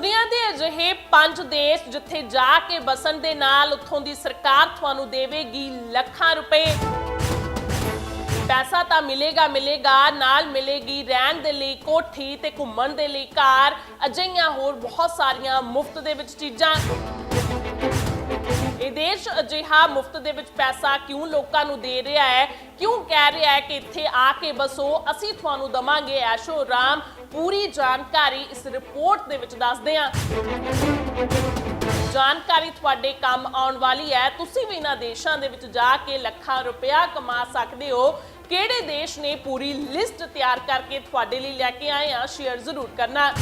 ਦੁਨੀਆ ਦੇ ਅਜਿਹੇ ਪੰਜ ਦੇਸ਼ ਜਿੱਥੇ ਜਾ ਕੇ ਬਸਣ ਦੇ ਨਾਲ ਉੱਥੋਂ ਦੀ ਸਰਕਾਰ ਤੁਹਾਨੂੰ ਦੇਵੇਗੀ ਲੱਖਾਂ ਰੁਪਏ। ਪੈਸਾ ਤਾਂ ਮਿਲੇਗਾ ਮਿਲੇਗਾ, ਨਾਲ ਮਿਲੇਗੀ ਰਹਿਣ ਦੇ ਲਈ ਕੋਠੀ ਤੇ ਘੁੰਮਣ ਦੇ ਲਈ ਕਾਰ, ਅਜਿਹੀਆਂ ਹੋਰ ਬਹੁਤ ਸਾਰੀਆਂ ਮੁਫਤ ਦੇ ਵਿੱਚ ਚੀਜ਼ਾਂ। ਇਹ ਦੇਸ਼ ਅਜਿਹਾ ਮੁਫਤ ਦੇ ਵਿੱਚ ਪੈਸਾ ਕਿਉਂ ਲੋਕਾਂ ਨੂੰ ਦੇ ਰਿਹਾ ਹੈ? ਕਿਉਂ ਕਹਿ ਰਿਹਾ ਹੈ ਕਿ ਇੱਥੇ ਆ ਕੇ ਬਸੋ? ਅਸੀਂ ਤੁਹਾਨੂੰ ਦਵਾਂਗੇ, ਐਸ਼ੋ ਰਾਮ, ਪੂਰੀ ਜਾਣਕਾਰੀ ਇਸ ਰਿਪੋਰਟ ਦੇ ਵਿੱਚ ਦੱਸਦੇ ਹਾਂ। ਜਾਣਕਾਰੀ ਤੁਹਾਡੇ ਕੰਮ ਆਉਣ ਵਾਲੀ ਹੈ। ਤੁਸੀਂ ਵੀ ਇਹਨਾਂ ਦੇਸ਼ਾਂ ਦੇ ਵਿੱਚ ਜਾ ਕੇ ਲੱਖਾਂ ਰੁਪਇਆ ਕਮਾ ਸਕਦੇ ਹੋ। ਕਿਹੜੇ ਦੇਸ਼ ਨੇ ਪੂਰੀ ਲਿਸਟ ਤਿਆਰ ਕਰਕੇ ਤੁਹਾਡੇ ਲਈ ਲੈ ਕੇ ਆਏ ਆ? ਸ਼ੇਅਰ ਜ਼ਰੂਰ ਕਰਨਾ।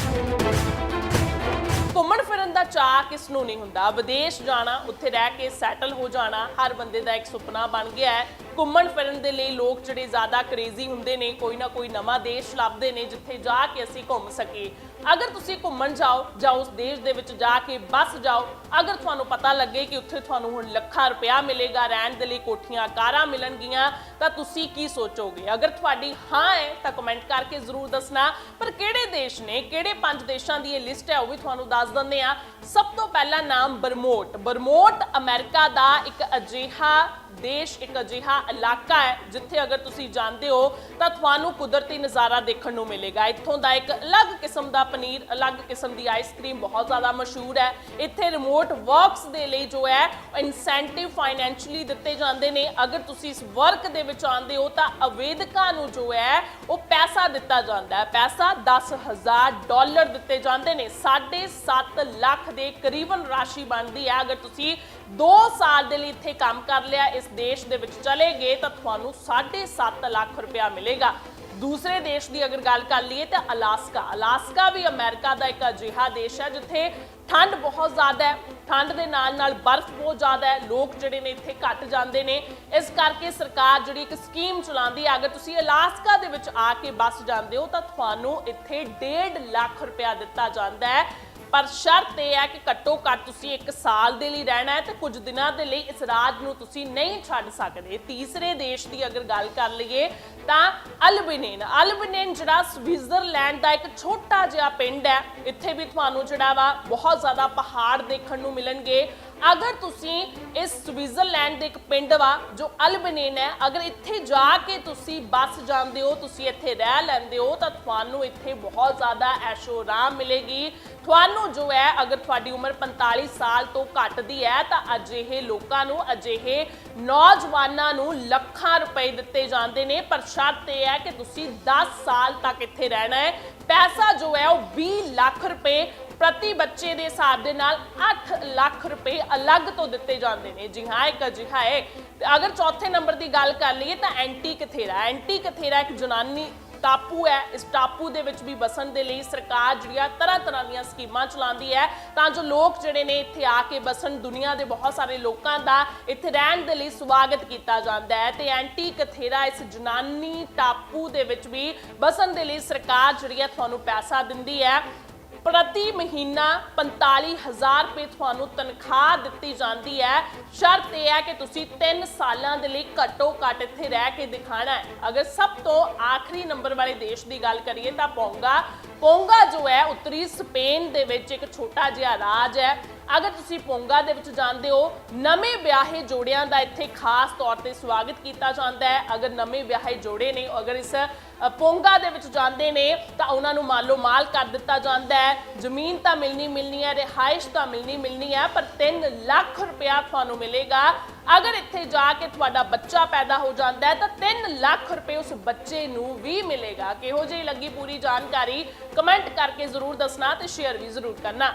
ਘੁੰਮਣ ਫਿਰਨ ਦਾ ਚਾਹ ਕਿਸ ਨੂੰ ਨਹੀਂ ਹੁੰਦਾ? ਵਿਦੇਸ਼ ਜਾਣਾ, ਉੱਥੇ ਰਹਿ ਕੇ ਸੈਟਲ ਹੋ ਜਾਣਾ, ਹਰ ਬੰਦੇ ਦਾ ਇੱਕ ਸੁਪਨਾ ਬਣ ਗਿਆ ਹੈ। ਘੁੰਮਣ ਫਿਰਨ ਦੇ ਲਈ ਲੋਕ ਜਿਹੜੇ ਜ਼ਿਆਦਾ ਕ੍ਰੇਜ਼ੀ ਹੁੰਦੇ ਨੇ, ਕੋਈ ਨਾ ਕੋਈ ਨਵਾਂ ਦੇਸ਼ ਲੱਭਦੇ ਨੇ, ਜਿੱਥੇ ਜਾ ਕੇ ਅਸੀਂ ਘੁੰਮ ਸਕੀਏ। ਅਗਰ ਤੁਸੀਂ ਘੁੰਮਣ ਜਾਓ ਜਾਂ ਉਸ ਦੇਸ਼ ਦੇ ਵਿੱਚ ਜਾ ਕੇ ਬਸ ਜਾਓ, ਅਗਰ ਤੁਹਾਨੂੰ ਪਤਾ ਲੱਗੇ ਕਿ ਉੱਥੇ ਤੁਹਾਨੂੰ ਹੁਣ ਲੱਖਾਂ ਰੁਪਇਆ ਮਿਲੇਗਾ, ਰਹਿਣ ਦੇ ਲਈ ਕੋਠੀਆਂ, ਕਾਰਾਂ ਮਿਲਣਗੀਆਂ ਤਾਂ ਤੁਸੀਂ ਕੀ ਸੋਚੋਗੇ? ਅਗਰ ਤੁਹਾਡੀ ਹਾਂ ਹੈ, ਤਾਂ ਕਮੈਂਟ ਕਰਕੇ ਜ਼ਰੂਰ ਦੱਸਣਾ। ਪਰ ਕਿਹੜੇ ਦੇਸ਼ ਨੇ, ਕਿਹੜੇ ਪੰਜ ਦੇਸ਼ਾਂ ਦੀ ਇਹ ਲਿਸਟ ਹੈ, ਉਹ ਵੀ ਤੁਹਾਨੂੰ ਦੱਸ ਦਿੰਦੇ ਆ ਸਭ ਤੋਂ ਪਹਿਲਾ ਨਾਮ ਬਰਮੋਟ। ਬਰਮੋਟ ਅਮਰੀਕਾ ਦਾ ਇੱਕ ਅਜਿਹਾ ਦੇਸ਼ ਇੱਕ ਅਜਿਹਾ ਇਲਾਕਾ ਹੈ ਜਿੱਥੇ ਅਗਰ ਤੁਸੀਂ ਜਾਂਦੇ ਹੋ ਤਾਂ ਤੁਹਾਨੂੰ ਕੁਦਰਤੀ ਨਜ਼ਾਰਾ ਦੇਖਣ ਨੂੰ ਮਿਲੇਗਾ। ਇੱਥੋਂ ਦਾ ਇੱਕ ਅਲੱਗ ਕਿਸਮ ਦਾ ਪਨੀਰ, ਅਲੱਗ ਕਿਸਮ ਦੀ ਆਈਸਕ੍ਰੀਮ ਬਹੁਤ ਜ਼ਿਆਦਾ ਮਸ਼ਹੂਰ ਹੈ। ਇੱਥੇ ਰਿਮੋਟ ਵਰਕਸ ਦੇ ਲਈ ਜੋ ਹੈ ਇਨਸੈਂਟਿਵ ਫਾਈਨੈਂਸ਼ੀਅਲੀ ਦਿੱਤੇ ਜਾਂਦੇ ਨੇ। ਅਗਰ ਤੁਸੀਂ ਇਸ ਵਰਕ ਦੇ ਵਿੱਚ ਆਉਂਦੇ ਹੋ ਤਾਂ ਅਵੇਦਕਾਂ ਨੂੰ ਜੋ ਹੈ, ਉਹ ਪੈਸਾ ਦਿੱਤਾ ਜਾਂਦਾ ਹੈ। ਪੈਸਾ 10000 ਡਾਲਰ ਦਿੱਤੇ ਜਾਂਦੇ ਨੇ। 7.5 ਲੱਖ ਦੇ ਕਰੀਬਨ ਰਾਸ਼ੀ ਬਣਦੀ ਹੈ। ਅਗਰ ਤੁਸੀਂ 2 ਸਾਲ ਦੇ ਲਈ ਇੱਥੇ ਕੰਮ ਕਰ ਲਿਆ, ਇਸ ਦੇਸ਼ ਦੇ ਵਿੱਚ ਚਲੇ ਗਏ ਤਾਂ ਤੁਹਾਨੂੰ 7.5 ਲੱਖ ਰੁਪਇਆ ਮਿਲੇਗਾ। ਦੂਸਰੇ ਦੇਸ਼ ਦੀ ਅਗਰ ਗੱਲ ਕਰ ਲਈਏ ਤਾਂ ਅਲਾਸਕਾ। ਅਲਾਸਕਾ ਵੀ ਅਮਰੀਕਾ ਦਾ ਇੱਕ ਅਜਿਹਾ ਦੇਸ਼ ਹੈ ਜਿੱਥੇ ਠੰਡ ਬਹੁਤ ਜ਼ਿਆਦਾ ਹੈ। ਠੰਡ ਦੇ ਨਾਲ ਨਾਲ ਬਰਫ਼ ਬਹੁਤ ਜ਼ਿਆਦਾ ਹੈ। ਲੋਕ ਜਿਹੜੇ ਨੇ ਇੱਥੇ ਘਟ ਜਾਂਦੇ ਨੇ। ਇਸ ਕਰਕੇ ਸਰਕਾਰ ਜਿਹੜੀ ਇੱਕ ਸਕੀਮ ਚਲਾਉਂਦੀ ਹੈ, ਅਗਰ ਤੁਸੀਂ ਅਲਾਸਕਾ ਦੇ ਵਿੱਚ ਆ ਕੇ ਬੱਸ ਜਾਂਦੇ ਹੋ ਤਾਂ ਤੁਹਾਨੂੰ ਇੱਥੇ 1.5 ਲੱਖ ਰੁਪਇਆ ਦਿੱਤਾ ਜਾਂਦਾ ਹੈ। ਪਰ ਸ਼ਰਤ ਇਹ ਹੈ ਕਿ ਘੱਟੋ ਘੱਟ ਤੁਸੀਂ 1 ਸਾਲ ਦੇ ਲਈ ਰਹਿਣਾ ਹੈ ਤੇ ਕੁਝ ਦਿਨਾਂ ਦੇ ਲਈ ਇਸ ਰਾਜ ਨੂੰ ਤੁਸੀਂ ਨਹੀਂ ਛੱਡ ਸਕਦੇ। ਤੀਸਰੇ ਦੇਸ਼ ਦੀ ਅਗਰ ਗੱਲ ਕਰ ਲਈਏ ਤਾਂ ਅਲਬਿਨੇਨ। ਅਲਬਿਨੇਨ ਜਿਹੜਾ ਸਵਿਟਜ਼ਰਲੈਂਡ ਦਾ ਇੱਕ ਛੋਟਾ ਜਿਹਾ ਪਿੰਡ ਹੈ। ਇੱਥੇ ਵੀ ਤੁਹਾਨੂੰ ਜਿਹੜਾ ਵਾ ਬਹੁਤ ਜ਼ਿਆਦਾ ਪਹਾੜ ਦੇਖਣ ਨੂੰ ਮਿਲਣਗੇ। ਅਗਰ ਤੁਸੀਂ ਇਸ ਸਵਿਟਜ਼ਰਲੈਂਡ ਦੇ ਇੱਕ ਪਿੰਡ ਵਾ ਜੋ ਅਲਬਨੇਨ ਹੈ, ਅਗਰ ਇੱਥੇ ਜਾ ਕੇ ਤੁਸੀਂ ਬੱਸ ਜਾਂਦੇ ਹੋ, ਤੁਸੀਂ ਇੱਥੇ ਰਹਿ ਲੈਂਦੇ ਹੋ, ਤਾਂ ਤੁਹਾਨੂੰ ਇੱਥੇ ਬਹੁਤ ਜ਼ਿਆਦਾ ਐਸ਼ੋ ਆਰਾਮ ਮਿਲੇਗੀ। ਤੁਹਾਨੂੰ ਜੋ ਹੈ, ਅਗਰ ਤੁਹਾਡੀ ਉਮਰ 45 ਸਾਲ ਤੋਂ ਘੱਟ ਦੀ ਹੈ, ਤਾਂ ਅਜਿਹੇ ਲੋਕਾਂ ਨੂੰ, ਅਜਿਹੇ ਨੌਜਵਾਨਾਂ ਨੂੰ ਲੱਖਾਂ ਰੁਪਏ ਦਿੱਤੇ ਜਾਂਦੇ ਨੇ। ਪਰ ਸ਼ਰਤ ਇਹ ਹੈ ਕਿ ਤੁਸੀਂ 10 ਸਾਲ ਤੱਕ ਇੱਥੇ ਰਹਿਣਾ ਹੈ। ਪੈਸਾ ਜੋ ਹੈ, ਉਹ 20 ਲੱਖ ਰੁਪਏ ਪ੍ਰਤੀ ਬੱਚੇ ਦੇ ਹਿਸਾਬ ਦੇ ਨਾਲ 8 ਲੱਖ ਰੁਪਏ ਅਲੱਗ ਤੋਂ ਦਿੱਤੇ ਜਾਂਦੇ ਨੇ। ਜੀ ਹਾਂ, ਇੱਕ ਅਜਿਹਾ ਹੈ। ਅਗਰ ਚੌਥੇ ਨੰਬਰ ਦੀ ਗੱਲ ਕਰ ਲਈਏ ਤਾਂ ਐਂਟੀ ਕਥੇਰਾ ਐਂਟੀ ਕਥੇਰਾ ਇੱਕ ਜਨਾਨੀ ਟਾਪੂ ਹੈ। ਇਸ ਟਾਪੂ ਦੇ ਵਿੱਚ ਵੀ ਬਸਣ ਦੇ ਲਈ ਸਰਕਾਰ ਜਿਹੜੀਆਂ ਤਰ੍ਹਾਂ ਤਰ੍ਹਾਂ ਦੀਆਂ ਸਕੀਮਾਂ ਚਲਾਉਂਦੀ ਹੈ, ਤਾਂ ਜੋ ਲੋਕ ਜਿਹੜੇ ਨੇ ਇੱਥੇ ਆ ਕੇ ਬਸਣ ਦੁਨੀਆ ਦੇ ਬਹੁਤ ਸਾਰੇ ਲੋਕਾਂ ਦਾ ਇੱਥੇ ਰਹਿਣ ਦੇ ਲਈ ਸਵਾਗਤ ਕੀਤਾ ਜਾਂਦਾ ਹੈ। ਤੇ ਐਂਟੀ ਕਥੇਰਾ ਇਸ ਜਨਾਨੀ ਟਾਪੂ ਦੇ ਵਿੱਚ ਵੀ ਬਸਣ ਦੇ ਲਈ ਸਰਕਾਰ ਜਿਹੜੀ ਹੈ ਤੁਹਾਨੂੰ ਪੈਸਾ ਦਿੰਦੀ ਹੈ। ਪ੍ਰਤੀ ਮਹੀਨਾ 45000 ਰੁਪਏ ਤੁਹਾਨੂੰ ਤਨਖਾਹ ਦਿੱਤੀ ਜਾਂਦੀ ਹੈ। ਸ਼ਰਤ ਇਹ ਹੈ ਕਿ ਤੁਸੀਂ 3 ਸਾਲਾਂ ਦੇ ਲਈ ਘੱਟੋ ਘੱਟ ਇੱਥੇ ਰਹਿ ਕੇ ਦਿਖਾਣਾ ਹੈ। ਅਗਰ ਸਭ ਤੋਂ ਆਖਰੀ ਨੰਬਰ ਵਾਲੇ ਦੇਸ਼ ਦੀ ਗੱਲ ਕਰੀਏ ਤਾਂ ਪੋਂਗਾ। ਪੋਂਗਾ ਜੋ ਹੈ, ਉੱਤਰੀ ਸਪੇਨ ਦੇ ਵਿੱਚ ਇੱਕ ਛੋਟਾ ਜਿਹਾ ਰਾਜ ਹੈ। ਅਗਰ ਤੁਸੀਂ ਪੋਂਗਾ ਦੇ ਵਿੱਚ ਜਾਂਦੇ ਹੋ, ਨਵੇਂ ਵਿਆਹੇ ਜੋੜਿਆਂ ਦਾ ਇੱਥੇ ਖਾਸ ਤੌਰ ਤੇ ਸਵਾਗਤ ਕੀਤਾ ਜਾਂਦਾ ਹੈ। ਅਗਰ ਨਵੇਂ ਵਿਆਹੇ ਜੋੜੇ ਨੇ, ਅਗਰ ਇਸ ਪੋਂਗਾ ਦੇ ਵਿੱਚ ਜਾਂਦੇ ਨੇ, ਤਾਂ ਉਹਨਾਂ ਨੂੰ ਮਾਲੋ ਮਾਲ ਕਰ ਦਿੱਤਾ ਜਾਂਦਾ ਹੈ। ਜ਼ਮੀਨ ਤਾਂ ਮਿਲਣੀ ਮਿਲਣੀ ਹੈ, ਰਿਹਾਇਸ਼ ਤਾਂ ਮਿਲਣੀ ਮਿਲਣੀ ਹੈ, ਪਰ 3 ਲੱਖ ਰੁਪਇਆ ਤੁਹਾਨੂੰ ਮਿਲੇਗਾ। ਅਗਰ ਇੱਥੇ ਜਾ ਕੇ ਤੁਹਾਡਾ ਬੱਚਾ ਪੈਦਾ ਹੋ ਜਾਂਦਾ ਹੈ, ਤਾਂ 3 ਲੱਖ ਰੁਪਏ ਉਸ ਬੱਚੇ ਨੂੰ ਵੀ ਮਿਲੇਗਾ। ਕਿਹੋ ਜਿਹੀ ਲੱਗੀ ਪੂਰੀ ਜਾਣਕਾਰੀ? ਕਮੈਂਟ ਕਰਕੇ ਜ਼ਰੂਰ ਦੱਸਣਾ ਤੇ ਸ਼ੇਅਰ ਵੀ ਜ਼ਰੂਰ ਕਰਨਾ।